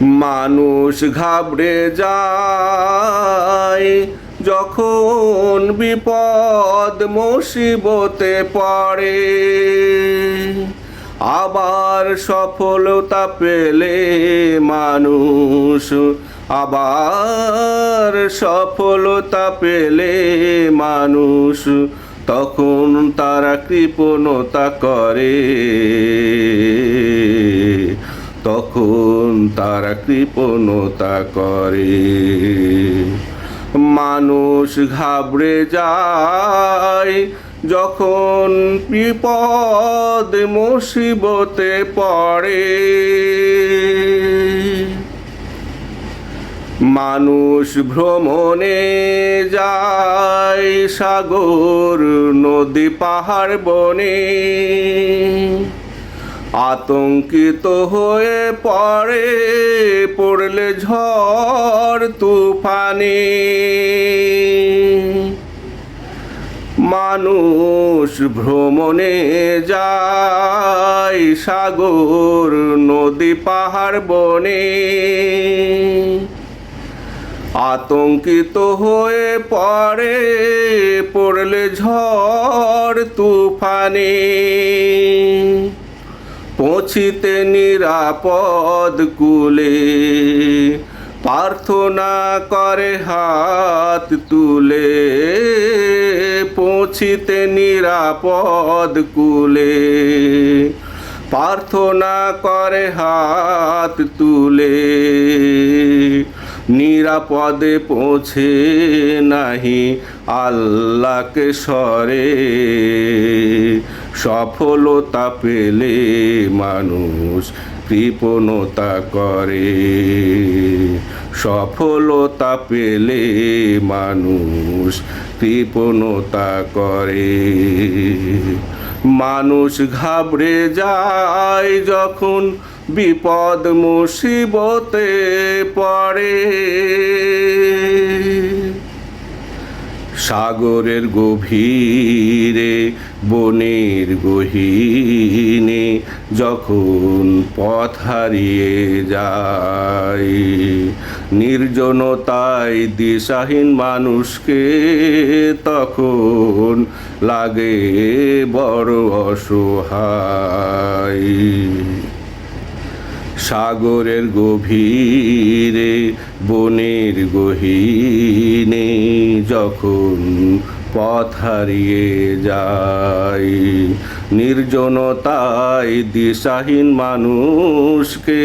মানুষ ঘাবড়ে যায়, যখন বিপদ মুসিবতে পড়ে। আবার সফলতা পেলে মানুষ, আবার সফলতা পেলে মানুষ, তখন তারা কৃপণতা করে। তখন তারা কৃপণতা করে। মানুষ ঘাবড়ে যায় যখন বিপদ মুসিবতে পড়ে। মানুষ ভ্রমণে যায় সাগর, নদী, পাহাড় বনে। আতঙ্কিত হয়ে পড়ে, পড়লে ঝড় তুফানে। মানুষ ভ্রমণে যায় সাগর, নদী, পাহাড় বনে। আতঙ্কিত হয়ে পড়ে, পড়লে ঝড় তুফানে। পৌঁছিতে নিরাপদ কুলে। প্রার্থনা করে হাত তুলে। পৌঁছিতে নিরাপদ কুলে। প্রার্থনা করে হাত তুলে। নিরাপদে পৌঁছে নাহি আল্লাহকে সরে। সফলতা পেলে মানুষ কৃপণতা করে। সফলতা পেলে মানুষ কৃপণতা করে। মানুষ ঘাবড়ে যায় যখন বিপদ মুসিবতে পড়ে। সাগরের গভীরে, বনের গহীনে যখন পথ হারিয়ে যায়, নির্জনতায় দিশাহীন মানুষকে তখন লাগে বড় অসহায়। সাগরের গভীরে বনের গহীনে যখন পথ হারিয়ে যায় নির্জনতায় দিশাহীন মানুষকে